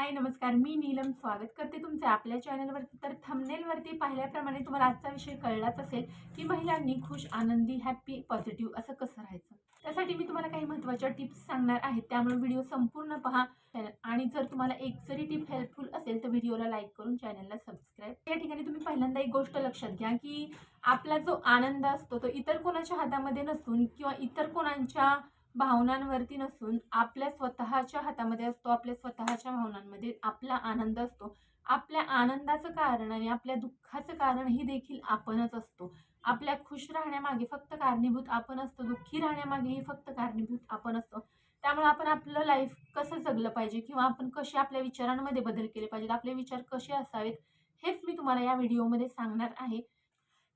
हाय नमस्कार. मी नीलम स्वागत करते तुमचे आपल्या चॅनलवरती. तर थंबनेलवरती पाहिल्याप्रमाणे तुम्हाला आजचा विषय कळलाच असेल की महिलांनी खुश आनंदी हॅप्पी पॉझिटिव्ह असं कसं राहायचं? त्यासाठी मी तुम्हाला काही महत्त्वाच्या टिप्स सांगणार आहेत त्यामुळे व्हिडिओ संपूर्ण पहा. आणि जर तुम्हाला एक जरी टिप हेल्पफुल असेल तर व्हिडिओला लाईक करून चॅनलला सबस्क्राईब या ठिकाणी तुम्ही पहिल्यांदा एक गोष्ट लक्षात घ्या की आपला जो आनंद असतो तो इतर कोणाच्या हातामध्ये नसून किंवा इतर कोणाच्या भावनांवरती नसून आपल्या स्वतःच्या हातामध्ये असतो आपल्या स्वतःच्या भावनांमध्ये आपला आनंद असतो. आपल्या आनंदाचं कारण आणि आपल्या दुःखाचं कारण ही देखील आपणच असतो. आपल्या खुश राहण्यामागे फक्त कारणीभूत आपण असतो दुःखी राहण्यामागेही फक्त कारणीभूत आपण असतो. त्यामुळे आपण आपलं लाईफ कसं जगलं पाहिजे किंवा आपण कसे आपल्या विचारांमध्ये बदल केले पाहिजेत आपले विचार कसे असावेत हेच मी तुम्हाला या व्हिडिओमध्ये सांगणार आहे.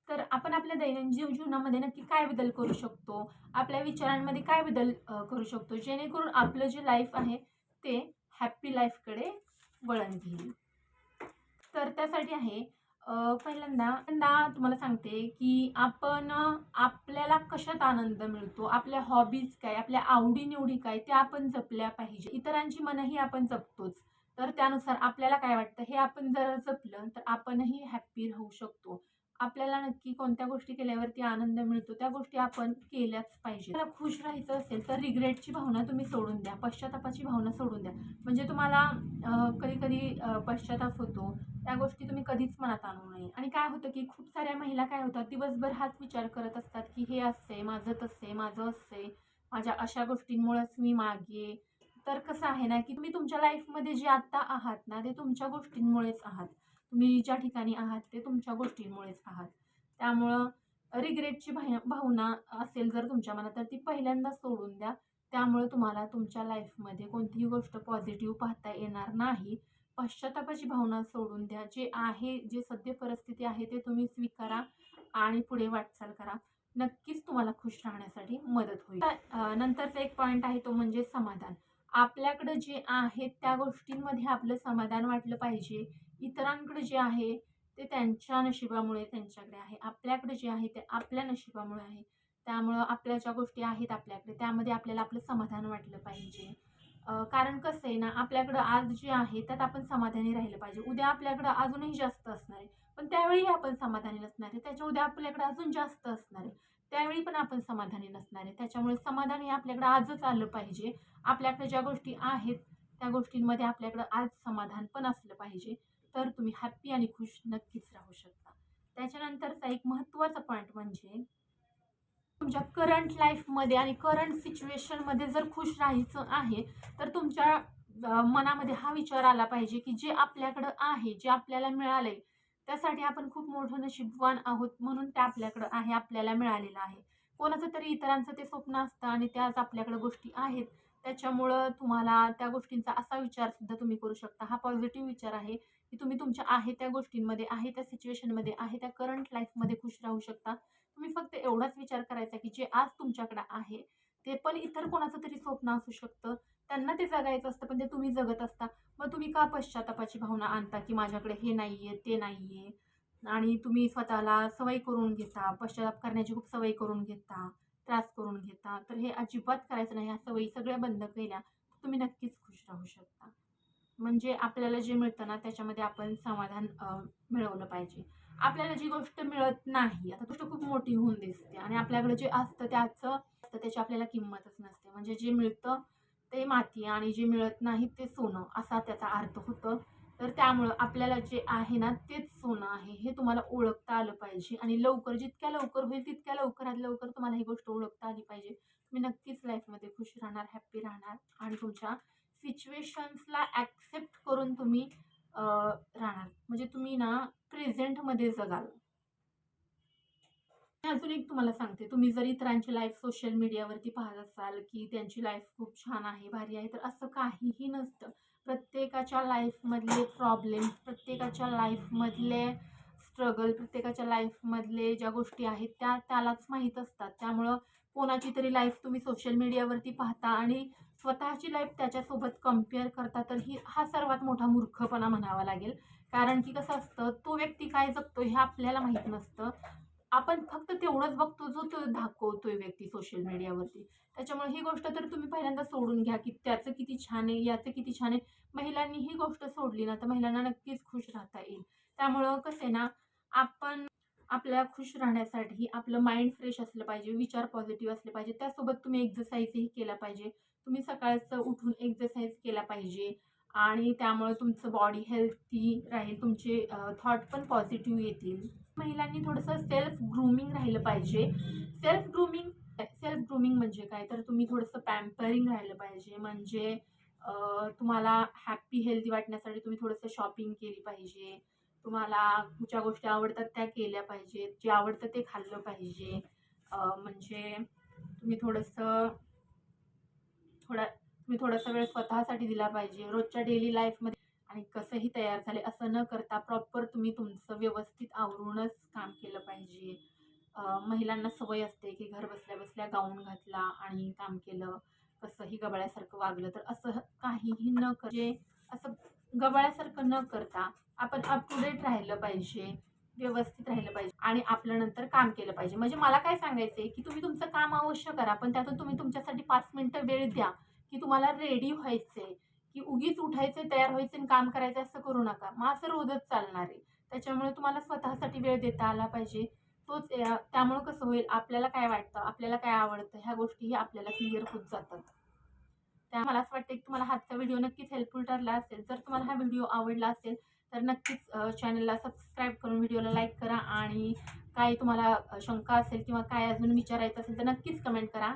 तर आपण आपल्या दैनंदिन जीवनामध्ये नक्की काय बदल करू शकतो? आपल्या विचारांमध्ये काय बदल करू शकतो? जेणेकरून आपलं जे लाईफ आहे ते हॅप्पी लाईफकडे वळण घेईल. तर त्यासाठी आहे पहिल्यांदा पहिल्यांदा तुम्हाला सांगते की आपण आपल्याला कशात आनंद मिळतो? आपल्या हॉबीज काय? आपल्या आवडीनिवडी काय? त्या आपण जपल्या पाहिजे. इतरांची मनही आपण जपतोच. तर त्यानुसार आपल्याला काय वाटतं? हे आपण जर जपलं तर आपणही हॅप्पी राहू शकतो. आपल्याला नक्की कोणत्या गोष्टी केल्यावरती आनंद मिळतो त्या गोष्टी आपण केल्याच पाहिजे मला खुश राहायचं असेल तर रिग्रेटची भावना तुम्ही सोडून द्या पश्चातापाची भावना सोडून द्या. म्हणजे तुम्हाला कधी कधी पश्चाताप होतो त्या गोष्टी तुम्ही कधीच मनात आणू नये. आणि काय होतं की खूप साऱ्या महिला काय होतात दिवसभर हाच विचार करत असतात की हे असते माझं तसे माझं असते माझ्या अशा गोष्टींमुळेच मी मागे तर कसं आहे ना की तुम्ही तुमच्या लाईफमध्ये जे आत्ता आहात ना ते तुमच्या गोष्टींमुळेच आहात. तुम्ही ज्या ठिकाणी आहात ते तुमच्या गोष्टींमुळेच आहात. त्यामुळं रिग्रेटची भाय भावना असेल जर तुमच्या मनात तर ती पहिल्यांदा सोडून द्या. त्यामुळे तुम्हाला तुमच्या लाईफमध्ये कोणतीही गोष्ट पॉझिटिव्ह पाहता येणार नाही. पश्चातापाची भावना सोडून द्या. जे आहे जे सद्य परिस्थिती आहे ते तुम्ही स्वीकारा आणि पुढे वाटचाल करा. नक्कीच तुम्हाला खुश राहण्यासाठी मदत होईल. नंतरचा एक पॉईंट आहे तो म्हणजे समाधान. आपल्याकडं जे आहे त्या गोष्टींमध्ये आपलं समाधान वाटलं पाहिजे. इतरांकडे जे आहे ते त्यांच्या नशिबामुळे त्यांच्याकडे आहे. आपल्याकडे जे आहे ते आपल्या नशिबामुळे आहे. त्यामुळं आपल्या ज्या गोष्टी आहेत आपल्याकडे त्यामध्ये आपल्याला आपलं समाधान वाटलं पाहिजे. कारण कसं आहे ना आपल्याकडं आज जे आहे त्यात आपण समाधानी राहिलं पाहिजे. उद्या आपल्याकडं अजूनही जास्त असणार आहे. पण त्यावेळी आपण समाधानी नसणार आहे. त्याच्या उद्या आपल्याकडे अजून जास्त असणार आहे. त्यावेळी पण आपण समाधानी नसणार आहे. त्याच्यामुळे समाधान हे आपल्याकडं आजच आलं पाहिजे. आपल्याकडे ज्या गोष्टी आहेत त्या गोष्टींमध्ये आपल्याकडं आज समाधान पण असलं पाहिजे. तर तुम्ही हॅप्पी आणि खुश नक्कीच राहू शकता. त्याच्यानंतरचा एक महत्त्वाचा पॉईंट म्हणजे तुमच्या करंट लाईफमध्ये आणि करंट सिच्युएशनमध्ये जर खुश राहायचं आहे तर तुमच्या मनामध्ये हा विचार आला पाहिजे की जे आपल्याकडं आहे जे आपल्याला मिळालं आहे त्यासाठी आपण खूप मोठं नशीबवान आहोत म्हणून ते आपल्याकडं आहे आपल्याला मिळालेलं आहे. कोणाचं तरी इतरांचं ते स्वप्न असतं आणि त्याच आपल्याकडं गोष्टी आहेत त्याच्यामुळं तुम्हाला त्या गोष्टींचा असा विचारसुद्धा तुम्ही करू शकता. हा पॉझिटिव्ह विचार आहे की तुम्ही तुमच्या आहे त्या गोष्टींमध्ये आहे त्या सिच्युएशनमध्ये आहे त्या करंट लाईफमध्ये खुश राहू शकता. तुम्ही फक्त एवढाच विचार करायचा की जे आज तुमच्याकडे आहे ते पण इतर कोणाचं तरी स्वप्न असू शकतं. त्यांना ते जगायचं असतं पण ते तुम्ही जगत असता. मग तुम्ही का पश्चातापाची भावना आणता की माझ्याकडे हे नाही आहे ते नाही आहे आणि तुम्ही स्वतःला सवय करून घेता पश्चाताप करण्याची खूप सवय करून घेता त्रास करून घेता. तर हे अजिबात करायचं नाही ह्या सवयी सगळ्या बंद केल्या तर तुम्ही नक्कीच खुश राहू शकता. म्हणजे आपल्याला जे मिळतं ना त्याच्यामध्ये आपण समाधान मिळवलं पाहिजे. आपल्याला जी गोष्ट मिळत नाही आता गोष्ट खूप मोठी होऊन दिसते आणि आपल्याकडे जे असतं त्याचं असतं त्याची आपल्याला किंमतच नसते. म्हणजे जे मिळतं ते माती आणि जे मिळत नाही ते सोनं असा त्याचा अर्थ होतं. तर त्यामुळं आपल्याला जे आहे ना तेच सोनं आहे. हे तुम्हाला ओळखता आलं पाहिजे आणि लवकर जितक्या लवकर होईल तितक्या लवकरात लवकर तुम्हाला ही गोष्ट ओळखता आली पाहिजे. तुम्ही नक्कीच लाईफमध्ये खुश राहणार हॅप्पी राहणार आणि तुमच्या सिच्युएशन्सला ॲक्सेप्ट करून तुम्ही राहणार. म्हणजे तुम्ही ना प्रेझेंटमध्ये जगाल. अजून एक तुम्हाला सांगते. तुम्ही जर इतरांची लाईफ सोशल मीडियावरती पाहत असाल की त्यांची लाईफ खूप छान आहे भारी आहे तर असं काहीही नसतं. प्रत्येकाच्या लाईफमधले प्रॉब्लेम प्रत्येकाच्या लाईफमधले स्ट्रगल प्रत्येकाच्या लाईफमधले ज्या गोष्टी आहेत त्या त्यालाच माहीत असतात. त्यामुळं कोणाची तरी लाईफ तुम्ही सोशल मीडियावरती पाहता आणि स्वतःची लाईफ त्याच्यासोबत कंपेअर करता तर ही हा सर्वात मोठा मूर्खपणा म्हणावा लागेल. कारण की कसं असतं तो व्यक्ती काय जगतो हे आपल्याला माहीत नसतं. आपण फक्त तेवढंच बघतो जो तो दाखवतोय व्यक्ती सोशल मीडियावरती त्याच्यामुळे ही गोष्ट तर तुम्ही पहिल्यांदा सोडून घ्या की त्याचं किती छान आहे याचं किती छान आहे. महिलांनी ही गोष्ट सोडली ना तर महिलांना नक्कीच खुश राहता येईल. त्यामुळं कसं आहे ना आपण आपल्या खुश राहण्यासाठी आपलं माइंड फ्रेश असलं पाहिजे विचार पॉझिटिव्ह असले पाहिजे. त्यासोबत तुम्ही एक्झरसाईजही केला पाहिजे. तुम्ही सकाळचं उठून एक्झरसाईज केला पाहिजे आणि त्यामुळे तुमचं बॉडी हेल्थी राहील तुमचे थॉट पण पॉझिटिव्ह येतील. महिलांनी थोडंसं सेल्फ ग्रूमिंग राहिलं पाहिजे. सेल्फ ग्रूमिंग सेल्फ ग्रूमिंग म्हणजे काय? तर तुम्ही थोडंसं पॅम्परिंग राहिलं पाहिजे. म्हणजे तुम्हाला हॅप्पी हेल्दी वाटण्यासाठी तुम्ही थोडंसं शॉपिंग केली पाहिजे. तुम्हाला ज्या गोष्टी आवडतात त्या केल्या पाहिजेत. जे आवडतं ते खाल्लं पाहिजे. म्हणजे तुम्ही थोडंसं थोडा तुम्ही थोडासा वेळ स्वतःसाठी दिला पाहिजे. रोजच्या डेली लाईफमध्ये आणि कसंही तयार झाले असं न करता प्रॉपर तुम्ही तुमचं व्यवस्थित आवरूनच काम केलं पाहिजे. महिलांना सवय असते की घर बसल्या बसल्या गाऊन घातला आणि काम केलं. कसंही गबाळ्यासारखं वागलं तर असं काहीही न करे असं गबाळ्यासारखं न करता आपण अप टू डेट राहिलं पाहिजे. व्यवस्थित राहिलं पाहिजे आणि आपलं नंतर काम केलं पाहिजे. म्हणजे मला काय सांगायचं आहे की तुम्ही तुमचं काम अवश्य करा पण त्यातून तुम्ही तुमच्यासाठी पाच मिनटं वेळ द्या की तुम्हाला रेडी व्हायचं आहे की उगीच उठायचं तयार व्हायचं आणि काम करायचं असं करू नका. मग असं रोजच चालणार आहे. त्याच्यामुळे तुम्हाला स्वतःसाठी वेळ देता आला पाहिजे. तोच या- त्यामुळं कसं होईल आपल्याला काय वाटतं आपल्याला काय आवडतं ह्या गोष्टीही आपल्याला क्लिअर होत जातात. त्या. मला असं वाटतं की तुम्हाला हातचा व्हिडिओ नक्कीच हेल्पफुल ठरला असेल. जर तुम्हाला हा व्हिडिओ आवडला असेल तर नक्कीच चॅनलला सबस्क्राईब करून व्हिडिओला लाईक करा. आणि काय तुम्हाला शंका असेल किंवा काय अजून विचारायचं असेल तर नक्कीच कमेंट करा.